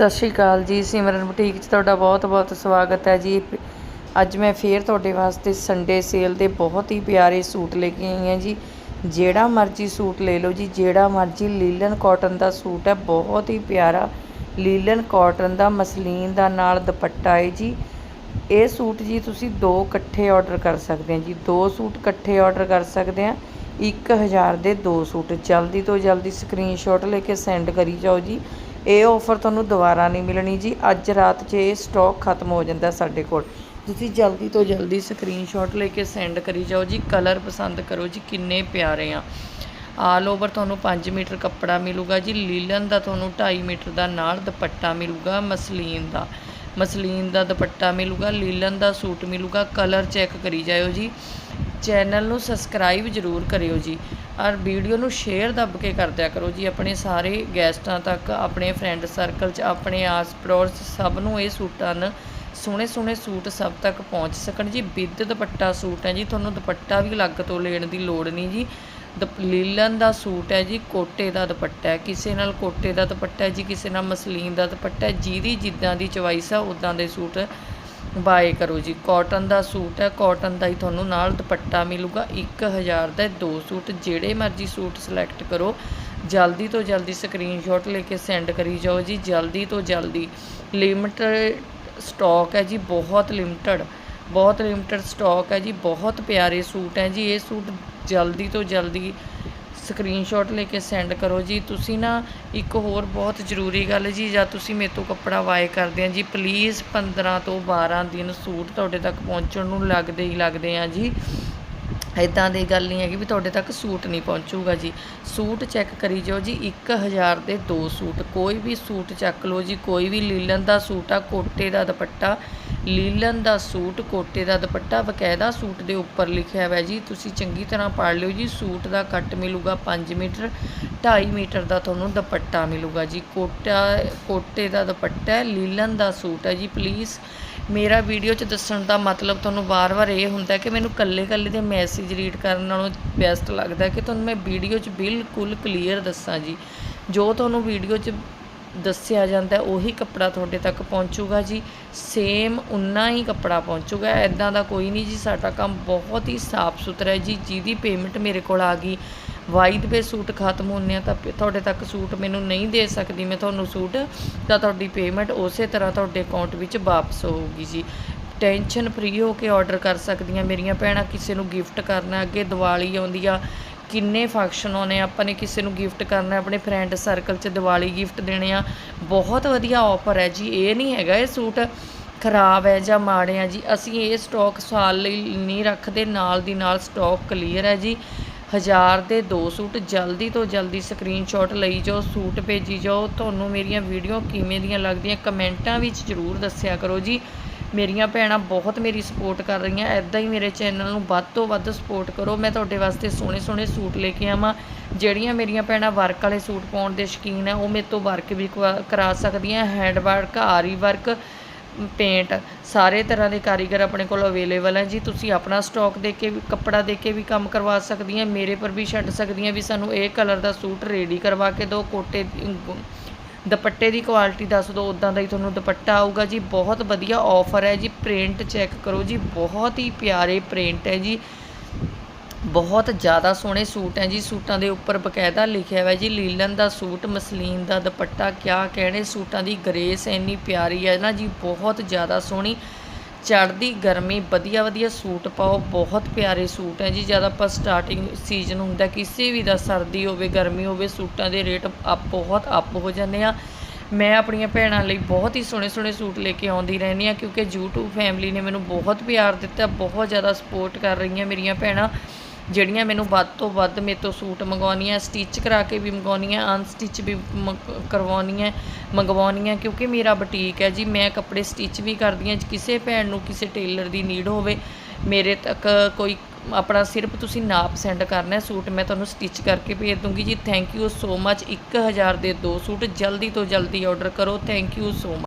ਸਤਿ ਸ਼੍ਰੀ ਅਕਾਲ ਜੀ, ਸਿਮਰਨ ਬੁਟੀਕ 'ਚ ਤੁਹਾਡਾ ਬਹੁਤ-ਬਹੁਤ ਸਵਾਗਤ ਹੈ ਜੀ। ਅੱਜ ਮੈਂ ਫੇਰ ਤੁਹਾਡੇ ਵਾਸਤੇ ਸੰਡੇ ਸੇਲ ਦੇ ਬਹੁਤ ਹੀ ਪਿਆਰੇ ਸੂਟ ਲੈ ਕੇ ਆਈ ਹਾਂ ਜੀ। ਜਿਹੜਾ ਮਰਜ਼ੀ ਸੂਟ ਲੈ ਲਓ ਜੀ, ਜਿਹੜਾ ਮਰਜ਼ੀ ਲੀਲਨ ਕਾਟਨ ਦਾ ਸੂਟ ਹੈ, ਬਹੁਤ ਹੀ ਪਿਆਰਾ ਲੀਲਨ ਕਾਟਨ ਦਾ, ਮਸਲੀਨ ਦਾ ਨਾਲ ਦੁਪੱਟਾ ਹੈ ਜੀ। ਇਹ ਸੂਟ ਜੀ ਤੁਸੀਂ ਦੋ ਇਕੱਠੇ ਆਰਡਰ ਕਰ ਸਕਦੇ ਹੋ ਜੀ, ਦੋ ਸੂਟ ਇਕੱਠੇ ਆਰਡਰ ਕਰ ਸਕਦੇ ਆ 1000 ਦੇ ਦੋ ਸੂਟ, ਜਲਦੀ ਤੋਂ ਜਲਦੀ ਸਕਰੀਨਸ਼ਾਟ ਲੈ ਕੇ ਸੈਂਡ ਕਰੀ ਜਾਓ ਜੀ। ਇਹ ਆਫਰ ਤੁਹਾਨੂੰ ਦੁਬਾਰਾ ਨਹੀਂ ਮਿਲਣੀ ਜੀ। ਅੱਜ ਰਾਤ 'ਚ ਇਹ ਸਟਾਕ ਖਤਮ ਹੋ ਜਾਂਦਾ ਸਾਡੇ ਕੋਲ। ਤੁਸੀਂ ਜਲਦੀ ਤੋਂ ਜਲਦੀ ਸਕਰੀਨਸ਼ਾਟ ਲੈ ਕੇ ਸੈਂਡ ਕਰੀ ਜਾਓ ਜੀ। ਕਲਰ ਪਸੰਦ ਕਰੋ ਜੀ, ਕਿੰਨੇ ਪਿਆਰੇ ਆ। ਆਲ ਓਵਰ ਤੁਹਾਨੂੰ 5 ਮੀਟਰ ਕੱਪੜਾ ਮਿਲੂਗਾ ਜੀ। ਲੀਲਨ ਦਾ ਤੁਹਾਨੂੰ 2.5 ਮੀਟਰ ਦਾ ਨਾਲ ਦੁਪੱਟਾ ਮਿਲੂਗਾ, ਮਸਲੀਨ ਦਾ। ਮਸਲੀਨ ਦਾ ਦੁਪੱਟਾ ਮਿਲੂਗਾ ਲੀਲਨ ਦਾ ਸੂਟ ਮਿਲੂਗਾ। ਕਲਰ ਚੈੱਕ ਕਰੀ ਜਾਇਓ ਜੀ। ਚੈਨਲ ਨੂੰ ਸਬਸਕ੍ਰਾਈਬ ਜ਼ਰੂਰ ਕਰਿਓ ਜੀ। ਔਰ ਵੀਡੀਓ ਨੂੰ ਸ਼ੇਅਰ ਦੱਬ ਕੇ ਕਰ ਦਿਆ ਕਰੋ ਜੀ। ਆਪਣੇ ਸਾਰੇ ਗੈਸਟਾਂ ਤੱਕ, ਆਪਣੇ ਫਰੈਂਡ ਸਰਕਲ 'ਚ, ਆਪਣੇ ਆਸ ਪੜੋਸ ਸਭ ਨੂੰ ਇਹ ਸੂਟਾਂ ਨ ਸੋਹਣੇ ਸੋਹਣੇ ਸੂਟ ਸਭ ਤੱਕ ਪਹੁੰਚ ਸਕਣ ਜੀ। ਬਿੱਦ ਦੁਪੱਟਾ ਸੂਟ ਹੈ ਜੀ। ਤੁਹਾਨੂੰ ਦੁਪੱਟਾ ਵੀ ਅਲੱਗ ਤੋਂ ਲੈਣ ਦੀ ਲੋੜ ਨਹੀਂ ਜੀ। ਲੀਲਨ ਦਾ ਸੂਟ ਹੈ ਜੀ, ਕੋਟੇ ਦਾ ਦੁਪੱਟਾ ਹੈ। ਕਿਸੇ ਨਾਲ ਕੋਟੇ ਦਾ ਦੁਪੱਟਾ ਹੈ ਜੀ, ਕਿਸੇ ਨਾਲ ਮਸਲੀਨ ਦਾ ਦੁਪੱਟਾ ਹੈ। ਜਿਹਦੀ ਜਿੱਦਾਂ ਦੀ ਚੁਆਇਸ ਆ ਉਦਾਂ ਦੇ ਸੂਟ ਬਾਏ ਕਰੋ ਜੀ। ਕਾਟਨ ਦਾ ਸੂਟ ਹੈ, ਕਾਟਨ ਦਾ ਹੀ ਤੁਹਾਨੂੰ ਨਾਲ ਦੁਪੱਟਾ ਮਿਲੂਗਾ। 1000 ਦਾ ਦੋ ਸੂਟ, ਜਿਹੜੇ ਮਰਜ਼ੀ ਸੂਟ ਸਿਲੈਕਟ ਕਰੋ। ਜਲਦੀ ਤੋਂ ਜਲਦੀ ਸਕਰੀਨਸ਼ਾਟ ਲੈ ਕੇ ਸੈਂਡ ਕਰੀ ਜਾਓ ਜੀ। ਜਲਦੀ ਤੋਂ ਜਲਦੀ। ਲਿਮਟਡ ਸਟਾਕ ਹੈ ਜੀ, ਬਹੁਤ ਲਿਮਟਡ ਬਹੁਤ ਲਿਮਟਡ ਸਟਾਕ ਹੈ ਜੀ, ਬਹੁਤ ਪਿਆਰੇ ਸੂਟ ਹੈ ਜੀ। ਇਹ ਸੂਟ ਜਲਦੀ ਤੋਂ ਜਲਦੀ ਸਕਰੀਨਸ਼ਾਟ ਲੈ ਕੇ ਸੈਂਡ ਕਰੋ ਜੀ। ਤੁਸੀਂ ਨਾ ਇੱਕ ਹੋਰ ਬਹੁਤ ਜ਼ਰੂਰੀ ਗੱਲ ਜੀ, ਜਾਂ ਤੁਸੀਂ ਮੇਰੇ ਤੋਂ ਕੱਪੜਾ ਵਾਏ ਕਰਦੇ ਆ ਜੀ। ਪਲੀਜ਼ 15 ਤੋਂ 12 ਦਿਨ ਸੂਟ ਤੁਹਾਡੇ ਤੱਕ ਪਹੁੰਚਣ ਨੂੰ ਲੱਗਦੇ ਹੀ ਲੱਗਦੇ ਆ ਜੀ। ਇਦਾਂ ਦੀ ਗੱਲ ਨਹੀਂ ਹੈਗੀ ਵੀ ਤੁਹਾਡੇ ਤੱਕ ਸੂਟ ਨਹੀਂ ਪਹੁੰਚੂਗਾ ਜੀ। ਸੂਟ ਚੈੱਕ ਕਰੀ ਜਾਓ ਜੀ 1000 ਦੇ ਦੋ ਸੂਟ। ਕੋਈ ਵੀ ਸੂਟ ਚੱਕ ਲਓ ਜੀ, ਕੋਈ ਵੀ ਲੀਲਨ ਦਾ ਸੂਟ ਆ, ਕੋਟੇ ਦਾ ਦੁਪੱਟਾ ਲੀਲਨ ਦਾ ਸੂਟ, ਕੋਟੇ ਦਾ ਦੁਪੱਟਾ, ਬਕਾਇਦਾ ਸੂਟ ਦੇ ਉੱਪਰ ਲਿਖਿਆ ਹੋਇਆ ਜੀ। ਤੁਸੀਂ ਚੰਗੀ ਤਰ੍ਹਾਂ ਪੜ੍ਹ ਲਿਓ ਜੀ। ਸੂਟ ਦਾ ਕੱਟ ਮਿਲੂਗਾ 5 ਮੀਟਰ 2.5 ਮੀਟਰ ਦਾ ਤੁਹਾਨੂੰ ਦੁਪੱਟਾ ਮਿਲੂਗਾ ਜੀ। ਕੋਟਾ, ਕੋਟੇ ਦਾ ਦੁਪੱਟਾ ਲੀਲਨ ਦਾ ਸੂਟ ਹੈ ਜੀ। ਪਲੀਜ਼ ਮੇਰਾ ਵੀਡੀਓ 'ਚ ਦੱਸਣ ਦਾ ਮਤਲਬ ਤੁਹਾਨੂੰ ਵਾਰ-ਵਾਰ ਇਹ ਹੁੰਦਾ ਕਿ ਮੈਨੂੰ ਕੱਲੇ-ਕੱਲੇ ਦੇ ਮੈਸੇਜ ਰੀਡ ਕਰਨ ਨਾਲੋਂ ਬੈਸਟ ਲੱਗਦਾ ਕਿ ਤੁਹਾਨੂੰ ਮੈਂ ਵੀਡੀਓ 'ਚ ਬਿਲਕੁਲ ਕਲੀਅਰ ਦੱਸਾਂ ਜੀ। ਜੋ ਤੁਹਾਨੂੰ ਵੀਡੀਓ 'ਚ ਦੱਸਿਆ ਜਾਂਦਾ ਉਹੀ ਕੱਪੜਾ ਤੁਹਾਡੇ ਤੱਕ ਪਹੁੰਚੂਗਾ ਜੀ। ਸੇਮ ਉਨਾ ਹੀ ਕੱਪੜਾ ਪਹੁੰਚੂਗਾ। ਐਦਾਂ ਦਾ ਕੋਈ ਨਹੀਂ ਜੀ, ਸਾਡਾ ਕੰਮ ਬਹੁਤ ਹੀ ਸਾਫ਼ ਸੁਥਰਾ ਹੈ ਜੀ। ਜਿਹਦੀ ਪੇਮੈਂਟ ਮੇਰੇ ਕੋਲ ਆ ਗਈ ਵਾਈਦ ਪੇ ਸੂਟ ਖਤਮ ਹੋਣੇ ਆ, ਤਾਂ ਤੁਹਾਡੇ ਤੱਕ ਸੂਟ ਮੈਨੂੰ ਨਹੀਂ ਦੇ ਸਕਦੀ ਮੈਂ ਤੁਹਾਨੂੰ ਸੂਟ, ਤਾਂ ਤੁਹਾਡੀ ਪੇਮੈਂਟ ਉਸੇ ਤਰ੍ਹਾਂ ਤੁਹਾਡੇ ਅਕਾਊਂਟ ਵਿੱਚ ਵਾਪਸ ਹੋਊਗੀ ਜੀ। ਟੈਨਸ਼ਨ ਫ੍ਰੀ ਹੋ ਕੇ ਆਰਡਰ ਕਰ ਸਕਦੀਆਂ ਮੇਰੀਆਂ ਭੈਣਾਂ, ਕਿਸੇ ਨੂੰ ਗਿਫਟ ਕਰਨਾ, ਅੱਗੇ ਦੀਵਾਲੀ ਆਉਂਦੀ ਆ ਕਿੰਨੇ ਫੰਕਸ਼ਨ ਆਉਣੇ ਆਪਾਂ ਨੇ ਕਿਸੇ ਨੂੰ ਗਿਫਟ ਕਰਨਾ, ਆਪਣੇ ਫਰੈਂਡ ਸਰਕਲ 'ਚ ਦੀਵਾਲੀ ਗਿਫਟ ਦੇਣੇ ਆ, ਬਹੁਤ ਵਧੀਆ ਆਫਰ ਹੈ ਜੀ, ਇਹ ਨਹੀਂ ਹੈਗਾ ਇਹ ਸੂਟ ਖਰਾਬ ਹੈ ਜਾਂ ਮਾੜੇ ਆ ਜੀ, ਅਸੀਂ ਇਹ ਸਟਾਕ ਸਾਲ ਲਈ ਨਹੀਂ ਰੱਖਦੇ, ਨਾਲ ਦੀ ਨਾਲ ਸਟਾਕ ਕਲੀਅਰ ਹੈ ਜੀ, ਹਜ਼ਾਰ ਦੇ ਦੋ ਸੂਟ, ਜਲਦੀ ਤੋਂ ਜਲਦੀ ਸਕਰੀਨਸ਼ਾਟ ਲਈ ਜਾਓ, ਸੂਟ ਭੇਜੀ ਜਾਓ, ਤੁਹਾਨੂੰ ਮੇਰੀਆਂ ਵੀਡੀਓ ਕਿਵੇਂ ਦੀਆਂ ਲੱਗਦੀਆਂ, ਕਮੈਂਟਾਂ ਵਿੱਚ ਜ਼ਰੂਰ ਦੱਸਿਆ ਕਰੋ ਜੀ। ਮੇਰੀਆਂ ਭੈਣਾਂ ਬਹੁਤ ਮੇਰੀ ਸਪੋਰਟ ਕਰ ਰਹੀਆਂ ਐਦਾਂ ਹੀ ਮੇਰੇ ਚੈਨਲ ਨੂੰ ਵੱਧ ਤੋਂ ਵੱਧ ਸਪੋਰਟ ਕਰੋ। ਮੈਂ ਤੁਹਾਡੇ ਵਾਸਤੇ ਸੋਹਣੇ ਸੋਹਣੇ ਸੂਟ ਲੈ ਕੇ ਆਵਾਂ। ਜਿਹੜੀਆਂ ਮੇਰੀਆਂ ਭੈਣਾਂ ਵਰਕ ਵਾਲੇ ਸੂਟ ਪਾਉਣ ਦੇ ਸ਼ੌਕੀਨ ਆ, ਉਹ ਮੇਰੇ ਤੋਂ ਵਰਕ ਵੀ ਕਰਾ ਸਕਦੀਆਂ। ਹੈਂਡ ਵਰਕ ਆਰੀ ਵਰਕ ਪੇਂਟ ਸਾਰੇ ਤਰ੍ਹਾਂ ਦੇ ਕਾਰੀਗਰ ਆਪਣੇ ਕੋਲ ਅਵੇਲੇਬਲ ਹੈ ਜੀ। ਤੁਸੀਂ ਆਪਣਾ ਸਟਾਕ ਦੇ ਕੇ ਵੀ ਕੱਪੜਾ ਦੇ ਕੇ ਵੀ ਕੰਮ ਕਰਵਾ ਸਕਦੀਆਂ, ਮੇਰੇ ਪਰ ਵੀ ਛੱਡ ਸਕਦੀਆਂ ਵੀ ਸਾਨੂੰ ਇਹ ਕਲਰ ਦਾ ਸੂਟ ਰੈਡੀ ਕਰਵਾ ਕੇ ਦਿਓ, ਕੋਟੇ ਦੁਪੱਟੇ ਦੀ ਕੁਆਲਿਟੀ ਦੱਸ ਦਿਓ ਉਦਾਂ ਦਾ ਹੀ ਤੁਹਾਨੂੰ ਦੁਪੱਟਾ ਆਊਗਾ ਜੀ। ਬਹੁਤ ਵਧੀਆ ਆਫਰ ਹੈ ਜੀ ਪ੍ਰਿੰਟ ਚੈੱਕ ਕਰੋ ਜੀ। ਬਹੁਤ ਹੀ ਪਿਆਰੇ ਪ੍ਰਿੰਟ ਹੈ ਜੀ। ਬਹੁਤ ਜ਼ਿਆਦਾ ਸੋਹਣੇ ਸੂਟ ਹੈ ਜੀ। ਸੂਟਾਂ ਦੇ ਉੱਪਰ ਬਕਾਇਦਾ ਲਿਖਿਆ ਹੋਇਆ ਜੀ, ਲੀਲਨ ਦਾ ਸੂਟ, ਮਸਲੀਨ ਦਾ ਦੁਪੱਟਾ, ਕਿਆ ਕਹਿਣੇ, ਸੂਟਾਂ ਦੀ ਗ੍ਰੇਸ ਇੰਨੀ ਪਿਆਰੀ ਹੈ ਨਾ ਜੀ, ਬਹੁਤ ਜ਼ਿਆਦਾ ਸੋਹਣੀ। ਚੜ੍ਹਦੀ ਗਰਮੀ, ਵਧੀਆ ਵਧੀਆ ਸੂਟ ਪਾਓ, ਬਹੁਤ ਪਿਆਰੇ ਸੂਟ ਹੈ ਜੀ। ਜਦ ਆਪਾਂ ਸਟਾਰਟਿੰਗ ਸੀਜ਼ਨ ਹੁੰਦਾ, ਕਿਸੇ ਵੀ ਦਾ ਸਰਦੀ ਹੋਵੇ, ਗਰਮੀ ਹੋਵੇ, ਸੂਟਾਂ ਦੇ ਰੇਟ ਅਪ, ਬਹੁਤ ਅਪ ਹੋ ਜਾਂਦੇ ਆ। ਮੈਂ ਆਪਣੀਆਂ ਭੈਣਾਂ ਲਈ ਬਹੁਤ ਹੀ ਸੋਹਣੇ ਸੋਹਣੇ ਸੂਟ ਲੈ ਕੇ ਆਉਂਦੀ ਰਹਿੰਦੀ ਆ ਕਿਉਂਕਿ YouTube ਫੈਮਿਲੀ ਨੇ ਮੈਨੂੰ ਬਹੁਤ ਪਿਆਰ ਦਿੱਤਾ, ਬਹੁਤ ਜ਼ਿਆਦਾ ਸਪੋਰਟ ਕਰ ਰਹੀਆਂ ਮੇਰੀਆਂ ਭੈਣਾਂ। ਜਿਹੜੀਆਂ ਮੈਨੂੰ ਵੱਧ ਤੋਂ ਵੱਧ ਮੇਰੇ ਤੋਂ ਸੂਟ ਮੰਗਵਾਉਣੀਆਂ ਸਟਿਚ ਕਰਾ ਕੇ ਵੀ ਮੰਗਵਾਉਣੀਆਂ ਅਨਸਟਿਚ ਵੀ ਕਰਵਾਉਣੀਆਂ, ਮੰਗਵਾਉਣੀਆਂ, ਕਿਉਂਕਿ ਮੇਰਾ ਬੁਟੀਕ ਹੈ ਜੀ, ਮੈਂ ਕੱਪੜੇ ਸਟਿਚ ਵੀ ਕਰਦੀ ਹਾਂ, ਕਿਸੇ ਭੈਣ ਨੂੰ, ਕਿਸੇ ਟੇਲਰ ਦੀ ਨੀਡ ਹੋਵੇ, ਮੇਰੇ ਤੱਕ ਕੋਈ ਆਪਣਾ ਸਿਰਫ ਤੁਸੀਂ ਨਾਪ ਸੈਂਡ ਕਰਨਾ ਹੈ ਸੂਟ, ਮੈਂ ਤੁਹਾਨੂੰ ਸਟਿਚ ਕਰਕੇ ਭੇਜ ਦੂੰਗੀ ਜੀ। ਥੈਂਕ ਯੂ ਸੋ ਮੱਚ 1000 ਦੇ ਦੋ ਸੂਟ, ਜਲਦੀ ਤੋਂ ਜਲਦੀ ਆਰਡਰ ਕਰੋ। Thank you so